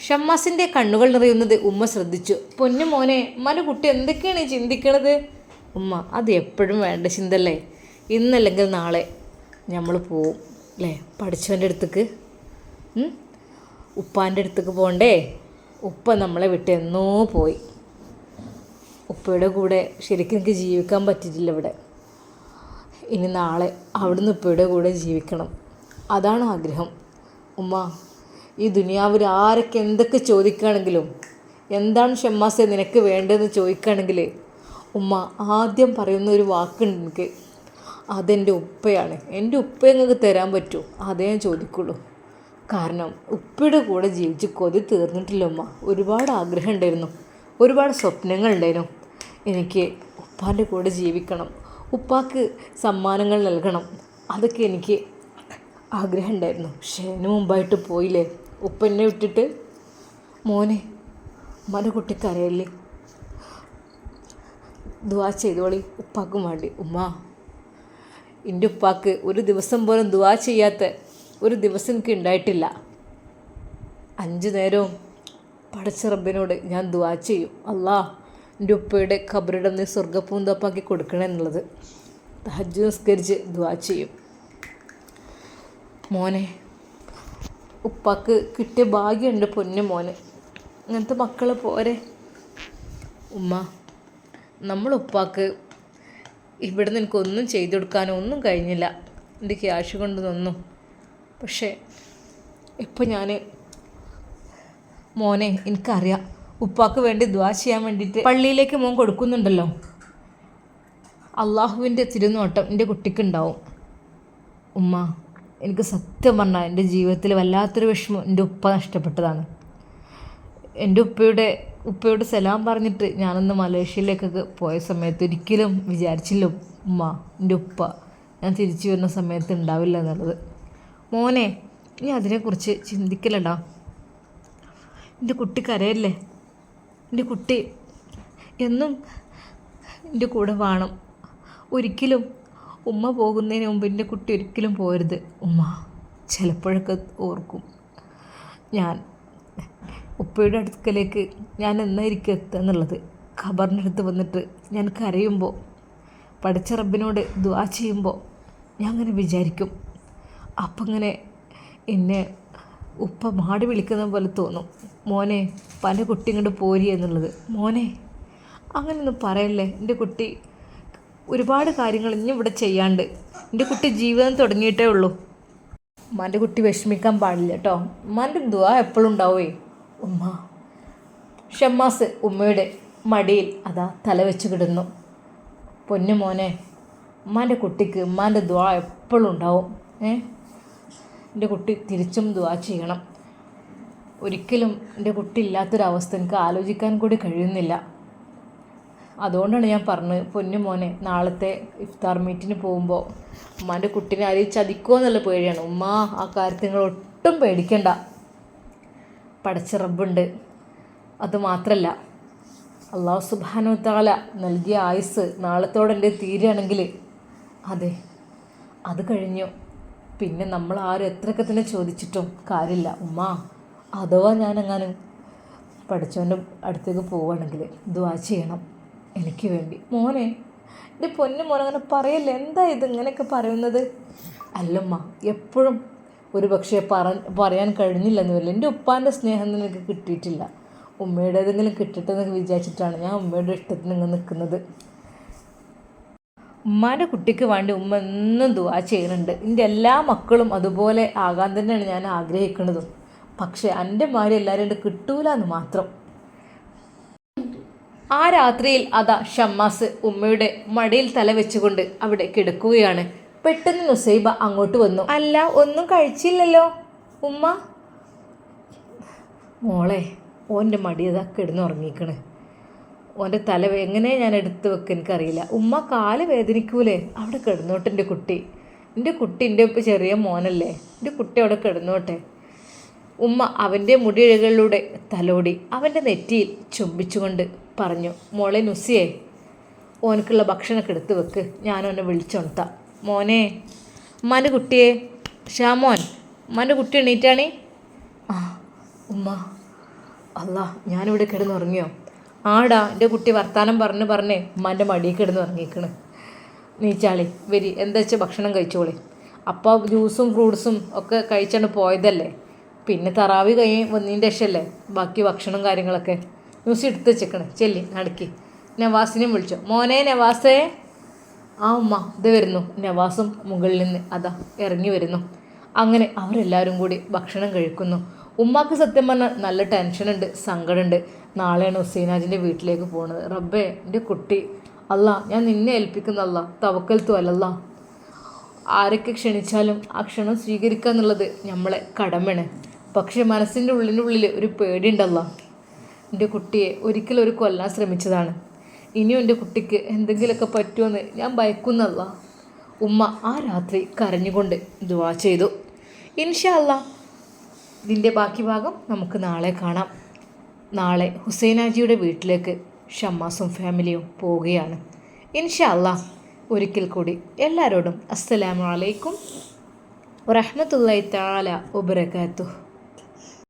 ഷമ്മാസിന്റെ കണ്ണുകൾ നിറയുന്നത് ഉമ്മ ശ്രദ്ധിച്ചു. പൊന്നു മോനെ ഉമ്മാന്റെ കുട്ടി എന്തൊക്കെയാണ് ചിന്തിക്കണത്? ഉമ്മ അത് എപ്പോഴും വേണ്ട ചിന്തല്ലേ ഇന്നല്ലെങ്കിൽ നാളെ നമ്മൾ പോവും. അല്ലേ പഠിച്ചവന്റെ അടുത്തേക്ക്? ഉപ്പാന്റെ അടുത്തേക്ക് പോകണ്ടേ ഉപ്പ നമ്മളെ വിട്ട് എന്നോ പോയി. ഉപ്പയുടെ കൂടെ ശരിക്കും എനിക്ക് ജീവിക്കാൻ പറ്റിയിട്ടില്ല ഇവിടെ. ഇനി നാളെ അവിടുന്ന് ഉപ്പയുടെ കൂടെ ജീവിക്കണം. അതാണ് ആഗ്രഹം. ഉമ്മ ഈ ദുനിയാവിൽ ആരൊക്കെ എന്തൊക്കെ ചോദിക്കുകയാണെങ്കിലും എന്താണ് ഷമ്മാസെ നിനക്ക് വേണ്ടതെന്ന് ചോദിക്കുകയാണെങ്കിൽ ഉമ്മ ആദ്യം പറയുന്ന ഒരു വാക്കുണ്ട് എനിക്ക്. അതെന്റെ ഉപ്പയാണ്. എന്റെ ഉപ്പ നിങ്ങൾക്ക് തരാൻ പറ്റുമോ? അതേ ഞാൻ ചോദിക്കുള്ളൂ. കാരണം ഉപ്പയുടെ കൂടെ ജീവിച്ച് കൊതി തീർന്നിട്ടില്ല ഉമ്മ. ഒരുപാട് ആഗ്രഹം ഉണ്ടായിരുന്നു. ഒരുപാട് സ്വപ്നങ്ങൾ ഉണ്ടായിരുന്നു. എനിക്ക് ഉപ്പാന്റെ കൂടെ ജീവിക്കണം. ഉപ്പാക്ക് സമ്മാനങ്ങൾ നൽകണം. അതൊക്കെ എനിക്ക് ആഗ്രഹം ഉണ്ടായിരുന്നു. പക്ഷേ അതിന് മുമ്പായിട്ട് പോയില്ലേ? ഉപ്പ എന്നെ വിട്ടിട്ട് മോനെ ഉമ്മാന്റെ കുട്ടിക്കറിയല്ലേ ദുവാ ചെയ്തോളി. ഉപ്പാക്കും വേണ്ടി. ഉമ്മ എന്റെ ഉപ്പാക്ക് ഒരു ദിവസം പോലും ദുവാ ചെയ്യാത്ത ഒരു ദിവസം എനിക്ക് ഉണ്ടായിട്ടില്ല. അഞ്ച് നേരവും പടച്ച റബ്ബിനോട് ഞാൻ ദുവാ ചെയ്യും. അല്ലാ എന്റെ ഉപ്പയുടെ ഖബറിടം നീ കൊടുക്കണേ എന്നുള്ളത്. ഹജ്ജ് നിസ്കരിച്ച് ദുവാ ചെയ്യും. മോനെ ഉപ്പാക്ക് കിട്ടിയ ഭാഗ്യമുണ്ട് പൊന്നു മോനെ. അങ്ങനത്തെ മക്കൾ പോരെ. ഉമ്മ നമ്മൾ ഇവിടെ നിന്ന് എനിക്കൊന്നും ചെയ്തു കൊടുക്കാനോ ഒന്നും കഴിഞ്ഞില്ല. എന്റെ ക്യാഷ് കൊണ്ട് തന്നു. പക്ഷേ ഇപ്പം ഞാൻ മോനെ എനിക്കറിയാം. ഉപ്പാക്ക് വേണ്ടി ദ്വാ ചെയ്യാൻ വേണ്ടിയിട്ട് പള്ളിയിലേക്ക് മോൻ കൊടുക്കുന്നുണ്ടല്ലോ. അള്ളാഹുവിന്റെ തിരുനോട്ടം എന്റെ കുട്ടിക്കുണ്ടാവും. ഉമ്മ എനിക്ക് സത്യം പറഞ്ഞാൽ എന്റെ ജീവിതത്തിൽ വല്ലാത്തൊരു വിഷമം എന്റെ ഉപ്പ നഷ്ടപ്പെട്ടതാണ്. എന്റെ ഉപ്പയുടെ ഉപ്പയോട് സലാം പറഞ്ഞിട്ട് ഞാനൊന്ന് മലേഷ്യയിലേക്കൊക്കെ പോയ സമയത്ത് ഒരിക്കലും വിചാരിച്ചില്ല ഉമ്മ എന്റെ ഉപ്പ ഞാൻ തിരിച്ചു വരുന്ന സമയത്ത് ഉണ്ടാവില്ല എന്നുള്ളത്. മോനെ നീ അതിനെക്കുറിച്ച് ചിന്തിക്കലടാ. എന്റെ കുട്ടി കരയല്ലേ? എന്റെ കുട്ടി എന്നും എന്റെ കൂടെ വേണം. ഒരിക്കലും ഉമ്മ പോകുന്നതിന് മുമ്പ് എന്റെ കുട്ടി ഒരിക്കലും പോരുത്. ഉമ്മ ചിലപ്പോഴൊക്കെ ഓർക്കും. ഞാൻ ഉപ്പയുടെ അടുക്കലേക്ക് ഞാൻ എന്നായിരിക്കും എത്തുക എന്നുള്ളത്. ഖബറിന്റെ അടുത്ത് വന്നിട്ട് ഞാൻ കരയുമ്പോൾ പഠിച്ച റബ്ബിനോട് ദുആ ചെയ്യുമ്പോൾ ഞാൻ അങ്ങനെ വിചാരിക്കും. അപ്പം ഇങ്ങനെ എന്നെ ഉപ്പ മാടി വിളിക്കുന്ന പോലെ തോന്നും. മോനെ പല കുട്ടി ഇങ്ങോട്ട് പോരി എന്നുള്ളത്. മോനെ അങ്ങനെയൊന്നും പറയല്ലേ. എന്റെ കുട്ടി ഒരുപാട് കാര്യങ്ങൾ ഇനി ഇവിടെ ചെയ്യാണ്ട്. എന്റെ കുട്ടി ജീവിതം തുടങ്ങിയിട്ടേ ഉള്ളൂ. ഉമ്മാന്റെ കുട്ടി വിഷമിക്കാൻ പാടില്ല കേട്ടോ. ഉമ്മാന്റെ ദുവാ എപ്പോഴും ഉണ്ടാവേ ഉമ്മ. ഷമ്മാസ് ഉമ്മയുടെ മടിയിൽ അതാ തല വെച്ച് കിടന്നു. പൊന്നു ഉമ്മാന്റെ കുട്ടിക്ക് ഉമ്മാന്റെ ദ്വാ എപ്പോഴും ഉണ്ടാവും ഏ? എന്റെ കുട്ടി തിരിച്ചും ദ്വാ ചെയ്യണം. ഒരിക്കലും എന്റെ കുട്ടി ഇല്ലാത്തൊരവസ്ഥ എനിക്ക് ആലോചിക്കാൻ കൂടി കഴിയുന്നില്ല. അതുകൊണ്ടാണ് ഞാൻ പറഞ്ഞത് പൊന്നു മോനെ നാളത്തെ ഇഫ്താർ മീറ്റിന് പോകുമ്പോൾ ഉമ്മാന്റെ കുട്ടീനെ ആരെയും ചതിക്കുമോ എന്നുള്ള പേടിയാണ്. ഉമ്മ ആ കാര്യത്തിൽ നിങ്ങൾ ഒട്ടും പേടിക്കണ്ട. പടച്ച റബ്ബുണ്ട്. അതുമാത്രല്ല അള്ളാഹു സുബാനു താല നൽകിയ ആയുസ് നാളത്തോടെ തീരുകയാണെങ്കിൽ അതെ അത് കഴിഞ്ഞു. പിന്നെ നമ്മൾ ആരും എത്രയൊക്കെ തന്നെ ചോദിച്ചിട്ടും കാര്യമില്ല. ഉമ്മ അഥവാ ഞാനെങ്ങാനും പഠിച്ചവന്റെ അടുത്തേക്ക് പോവുകയാണെങ്കിൽ ദ്വാ ചെയ്യണം എനിക്ക് വേണ്ടി. മോനെ എന്റെ പൊന്നു മോനെ അങ്ങനെ പറയല്ലേ? എന്താ ഇത് ഇങ്ങനെയൊക്കെ പറയുന്നത്? അല്ലമ്മ എപ്പോഴും ഒരു പക്ഷേ പറ പറയാൻ കഴിഞ്ഞില്ലെന്ന് വരില്ല. എന്റെ ഉപ്പാന്റെ സ്നേഹം നിനക്ക് കിട്ടിയിട്ടില്ല. ഉമ്മയുടെ ഏതെങ്കിലും കിട്ടട്ടെ എന്നൊക്കെ വിചാരിച്ചിട്ടാണ് ഞാൻ ഉമ്മയുടെ ഇഷ്ടത്തിന് ഇങ്ങനെ നിൽക്കുന്നത്. ഉമ്മാന്റെ കുട്ടിക്ക് വേണ്ടി ഉമ്മ എന്നും ദുവാ ചെയ്യുന്നുണ്ട്. എന്റെ എല്ലാ മക്കളും അതുപോലെ ആകാൻ തന്നെയാണ് ഞാൻ ആഗ്രഹിക്കുന്നതും. പക്ഷേ എന്റെ മാരി എല്ലാവരും കിട്ടൂല എന്ന് മാത്രം. ആ രാത്രിയിൽ അതാ ഷമ്മാസ് ഉമ്മയുടെ മടിയിൽ തല വെച്ചുകൊണ്ട് അവിടെ കിടക്കുകയാണ്. പെട്ടെന്ന് നുസൈബ അങ്ങോട്ട് വന്നു. അല്ല ഒന്നും കഴിച്ചില്ലല്ലോ. ഉമ്മ. മോളെ ഓന്റെ മടിയതാ കിടന്നുറങ്ങിക്കണ് ഓന്റെ തല എങ്ങനെ ഞാൻ എടുത്ത് വെക്കുക എനിക്കറിയില്ല. ഉമ്മ കാൽ വേദനിക്കൂലേ? അവിടെ കിടന്നോട്ടെ എന്റെ കുട്ടി. എന്റെ കുട്ടി എന്റെ ഇപ്പം ചെറിയ മോനല്ലേ? എന്റെ കുട്ടി അവിടെ കിടന്നോട്ടെ. ഉമ്മ അവന്റെ മുടിയിഴകളിലൂടെ തലോടി അവന്റെ നെറ്റിയിൽ ചുംബിച്ചുകൊണ്ട് പറഞ്ഞു മോളെ നുസിയേ ഓനക്കുള്ള ഭക്ഷണമൊക്കെ എടുത്ത് വെക്ക്. ഞാനോനെ വിളിച്ചുണർത്താം മോനെ ഉമ്മാന്റെ കുട്ടിയെ. ഷാമോൻ ഉമ്മാന്റെ കുട്ടി എണീറ്റാണ്? ആ ഉമ്മ അല്ല ഞാനിവിടെ കിടന്നുറങ്ങിയോ? ആടാ എന്റെ കുട്ടി വർത്താനം പറഞ്ഞ് പറഞ്ഞേ ഉമ്മാന്റെ മടിയിൽ കിടന്ന് ഉറങ്ങിക്കണ് നീച്ചാളി വരി എന്താ വെച്ചാൽ ഭക്ഷണം കഴിച്ചോളി. അപ്പോൾ ജ്യൂസും ഫ്രൂട്ട്സും ഒക്കെ കഴിച്ചാണ് പോയതല്ലേ? പിന്നെ തറാവി കഴിഞ്ഞ് വന്നതിന്റെ ശേഷമല്ലേ ബാക്കി ഭക്ഷണം കാര്യങ്ങളൊക്കെ? ന്യൂസ് എടുത്ത് വെച്ചേക്കണേ. ചെല്ലി നടക്കി. നവാസിനെയും വിളിച്ചോ. മോനെ നവാസേ. ആ ഉമ്മ ഇത് വരുന്നു. നവാസും മുകളിൽ നിന്ന് അതാ ഇറങ്ങി വരുന്നു. അങ്ങനെ അവരെല്ലാവരും കൂടി ഭക്ഷണം കഴിക്കുന്നു. ഉമ്മാക്ക് സത്യം പറഞ്ഞാൽ നല്ല ടെൻഷനുണ്ട് സങ്കടമുണ്ട്. നാളെയാണ് ഹുസൈനാജിന്റെ വീട്ടിലേക്ക് പോകുന്നത് റബ്ബേ എന്റെ കുട്ടി. അല്ല ഞാൻ നിന്നെ ഏൽപ്പിക്കുന്ന അല്ല. തവക്കൽത്തു അല്ലല്ല ആരൊക്കെ ക്ഷണിച്ചാലും ആ ക്ഷണം സ്വീകരിക്കുക എന്നുള്ളത് നമ്മളെ കടമയാണ്. പക്ഷെ മനസ്സിന്റെ ഉള്ളിന്റെ ഉള്ളിൽ ഒരു പേടിയുണ്ടല്ലോ എന്റെ കുട്ടിയെ ഒരിക്കലും ഒരു കൊല്ലാൻ ശ്രമിച്ചതാണ്. ഇനിയും എന്റെ കുട്ടിക്ക് എന്തെങ്കിലുമൊക്കെ പറ്റുമെന്ന് ഞാൻ ഭയക്കുന്നല്ല ഉമ്മ ആ രാത്രി കരഞ്ഞുകൊണ്ട് ദുവാ ചെയ്തു. ഇൻഷല്ല ഇതിന്റെ ബാക്കി ഭാഗം നമുക്ക് നാളെ കാണാം. നാളെ ഹുസൈനാജിയുടെ വീട്ടിലേക്ക് ഷമ്മാസും ഫാമിലിയും പോവുകയാണ്. ഇൻഷല്ല ഒരിക്കൽ കൂടി എല്ലാവരോടും അസ്സലാമലൈക്കും അലൈക്കും താല വബറകാതുഹു.